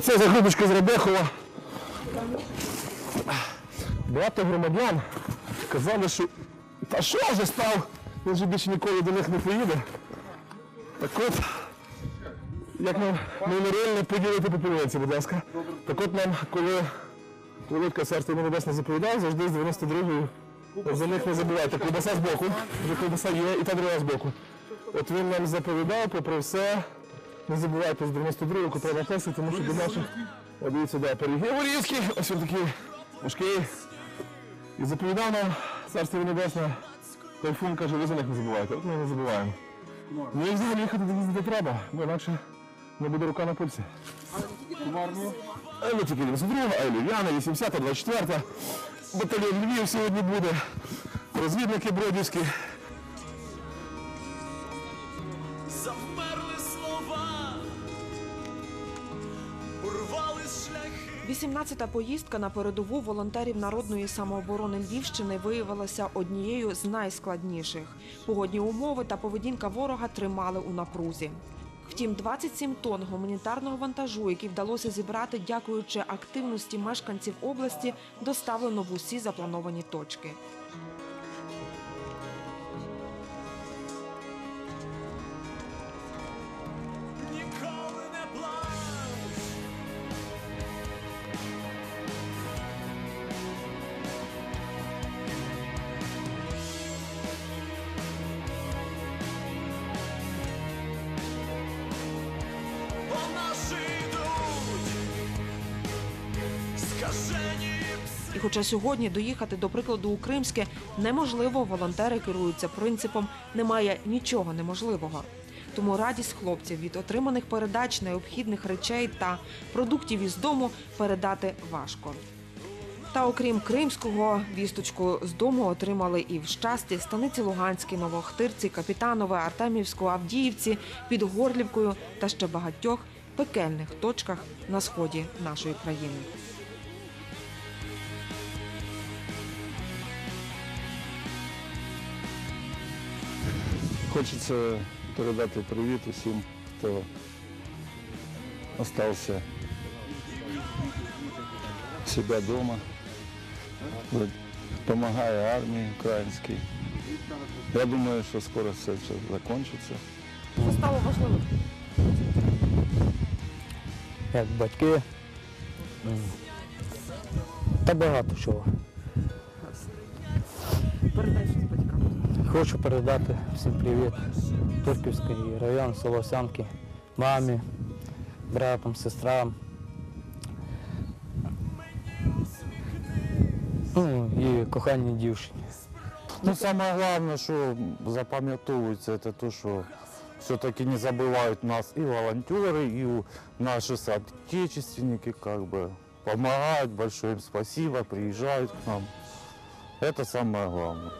Оце загрудочка з Ребехова. Багато громадян казали, що та що вже став, він же більше ніколи до них не поїде. Так от, як нам меморіально поділити популянці, будь ласка. Так от нам, коли царство йому небесне заповідав, завжди з 92-ї за них не забувайте. Ковбаса з боку, вже ковбаса є, і та друга з боку. От він нам заповідав, попри все, не забувайте з 92-го, котра на тому що до наших, дивіться, да, пиріги Ворівські, ось він такий важкий. І заповідав нам царство небесне, тайфун каже, ви за них не забувайте. От ми не забуваємо. Ну і взагалі їхати до треба, бо інакше не буде рука на пульсі. А Не тільки 92, а Львів'яна, 80, 24. Батальйон Львів сьогодні буде. Розвідники Бродівські. 18-та поїздка на передову волонтерів народної самооборони Львівщини виявилася однією з найскладніших. Погодні умови та поведінка ворога тримали у напрузі. Втім, 27 тонн гуманітарного вантажу, який вдалося зібрати, дякуючи активності мешканців області, доставлено в усі заплановані точки. І хоча сьогодні доїхати, до прикладу, у Кримське неможливо, волонтери керуються принципом немає нічого неможливого. Тому радість хлопців від отриманих передач, необхідних речей та продуктів із дому передати важко. Та окрім кримського, вісточку з дому отримали і в щасті, станиці Луганській, Новоохтирці, Капітанове, Артемівську, Авдіївці, під Горлівкою та ще багатьох пекельних точках на сході нашої країни. Хочеться передати привіт усім, хто залишився у себе вдома, допомагає армії українській. Я думаю, що скоро все це закінчиться. Що стало важливим? як батьки. Та багато чого. Передай. Хочу передати всім привіт. Турківський район, село Сянки, мамі, братам, сестрам. Ну і коханій дівчині. Ну, самое главное, что запам'ятовується, это то, что все-таки не забывают нас и волонтеры, и у- наши соотечественники, как бы, помогают, большое им спасибо, приезжают к нам. Это самое главное.